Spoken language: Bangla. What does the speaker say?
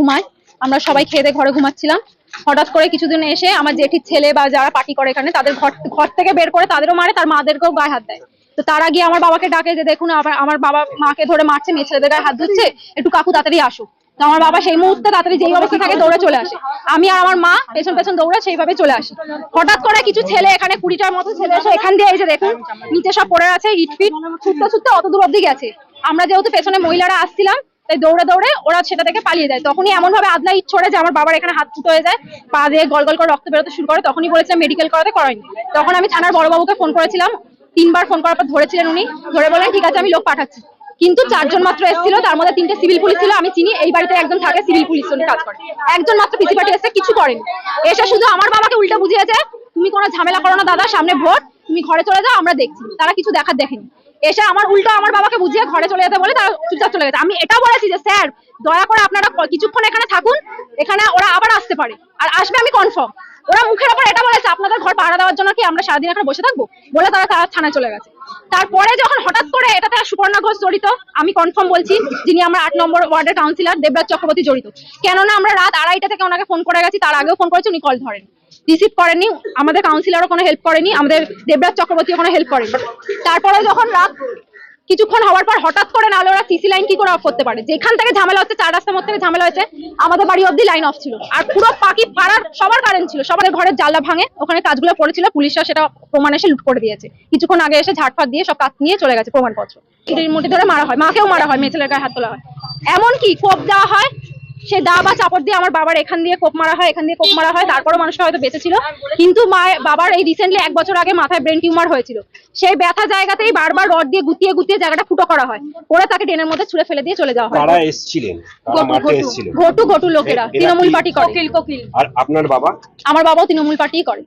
ঘুমায় আমরা সবাই খেয়ে ঘরে ঘুমাচ্ছিলাম। হঠাৎ করে কিছুদিন এসে আমার জেঠির ছেলে বা যারা পার্টি করে এখানে, তাদের ঘর ঘর থেকে বের করে তাদেরও মারে, তার মাদেরকেও গায়ে হাত দেয়। তো তারা গিয়ে আমার বাবাকে ডাকে যে, দেখুন আমার বাবা মাকে ধরে মারছে, মেয়ে ছেলেদের গায়ে হাত ধুচ্ছে, একটু কাকু তাড়াতাড়ি আসুক। তো আমার বাবা সেই মুহূর্তে তাড়াতাড়ি যেই অবস্থা থাকে দৌড়ে চলে আসে। আমি আর আমার মা পেছন পেছন দৌড়ে সেইভাবে চলে আসি। হঠাৎ করে কিছু ছেলে এখানে, কুড়িটার মতো ছেলে এসে এখান দিয়ে যে দেখুন, নিচে সব পড়ে আছে, ইট ফিট ছুটতে ছুটতে অত দূর অব্দি গেছে। আমরা যেহেতু পেছনে মহিলারা আসছিলাম তাই দৌড়ে দৌড়ে ওরা সেটা থেকে পালিয়ে যায়। তখনই এমন ভাবে আদলা ইট ছড়ে যে আমার বাবার এখানে হাত ফুটো হয়ে যায়, পা দিয়ে গল গল করে রক্ত বেরোতে শুরু করে, তখনই বলেছিলাম মেডিকেল করাতে করায়নি তখন আমি থানার বড়বাবুকে ফোন করেছিলাম, তিনবার ফোন করার পর ধরেছিলেন উনি, ধরে বলেন ঠিক আছে, আমি লোক পাঠাচ্ছি। কিন্তু চারজন মাত্র এসেছিল, তার মধ্যে তিনটে সিভিল পুলিশ ছিল, আমি চিনি, এই বাড়িতে একজন থাকে সিভিল পুলিশ উনি কাজ করে। একজন মাত্র পিসি পার্টি এসে কিছু করেনি। এসে শুধু আমার বাবাকে উল্টা বুঝিয়েছে, তুমি কোনো ঝামেলা করো না দাদা, সামনে ভোট, তুমি ঘরে চলে যাও, আমরা দেখছি। তারা কিছু দেখার দেখেনি। এসে আমার উল্টো আমার বাবাকে বুঝিয়ে ঘরে চলে যেতে বলে তারা চুপচাপ চলে গেছে। আমি এটা বলেছি যে, স্যার, দয়া করে আপনারা কিছুক্ষণ এখানে থাকুন, এখানে ওরা আবার আসতে পারে। আর আসবে আমি কনফার্ম ওরা মুখের ওপর এটা বলেছে, আপনাদের ঘর পাহারা দেওয়ার জন্য কি আমরা সারাদিন এখানে বসে থাকব? বলে তারা তারা থানায় চলে গেছে। তারপরে যখন হঠাৎ করে এটাতে সুপর্ণা ঘোষ জড়িত, আমি কনফার্ম বলছি, যিনি আমার আট নম্বর ওয়ার্ডের কাউন্সিলর দেবরাজ চক্রবর্তী জড়িত। কেননা আমরা রাত আড়াইটা থেকে ওনাকে ফোন করে গেছি, তার আগেও ফোন করেছি, উনি কল ধরেন। রিসিভ করেনি, আমাদের কাউন্সিলরও কোনো হেল্প করেনি, আমাদের দেবরাজ চক্রবর্তীও কোনো হেল্প করেনি। তারপরে যখন রাত কিছুক্ষণ হওয়ার পর হঠাৎ করে নাহলে ওরা সিসি লাইন কি করে অফ করতে পারে? যেখান থেকে ঝামেলা হচ্ছে চার রাস্তার মধ্যে থেকে ঝামেলা হয়েছে আমাদের বাড়ি অব্দি লাইন অফ ছিল। আর পুরো পাখি পাড়ার সবার কারেন্ট ছিল সবার ঘরের জানলা ভাঙে ওখানে কাজগুলো পড়েছিল পুলিশরা সেটা প্রমাণ এসে লুট করে দিয়েছে। কিছুক্ষণ আগে এসে ঝাড়ফাট দিয়ে সব কাজ নিয়ে চলে গেছে প্রমাণপত্র। মোটি ধরে মারা হয় মাকেও মারা হয় মেয়ে ছেলের গায়ে হাত তোলা হয়। এমনকি কোপ দেওয়া হয় সে দা বা চাপড় দিয়ে আমার বাবার এখান দিয়ে কোপ মারা হয় এখান দিয়ে কোপ মারা হয় তারপরও মানুষটা হয়তো বেঁচেছিল কিন্তু মা বাবার এই রিসেন্টলি এক বছর আগে মাথায় ব্রেন টিউমার হয়েছিল। সেই ব্যথা জায়গাতেই বারবার রড দিয়ে গুতিয়ে গুতিয়ে জায়গাটা ফুটো করা হয়। ওরা তাকে ড্রেনের মধ্যে ছুঁড়ে ফেলে দিয়ে চলে যাওয়া হয়। এসেছিলেন ঘটু ঘটু লোকেরা তৃণমূল পার্টি করে। কোকিল কোকিল। আর আপনার বাবা? আমার বাবাও তৃণমূল পার্টি করে।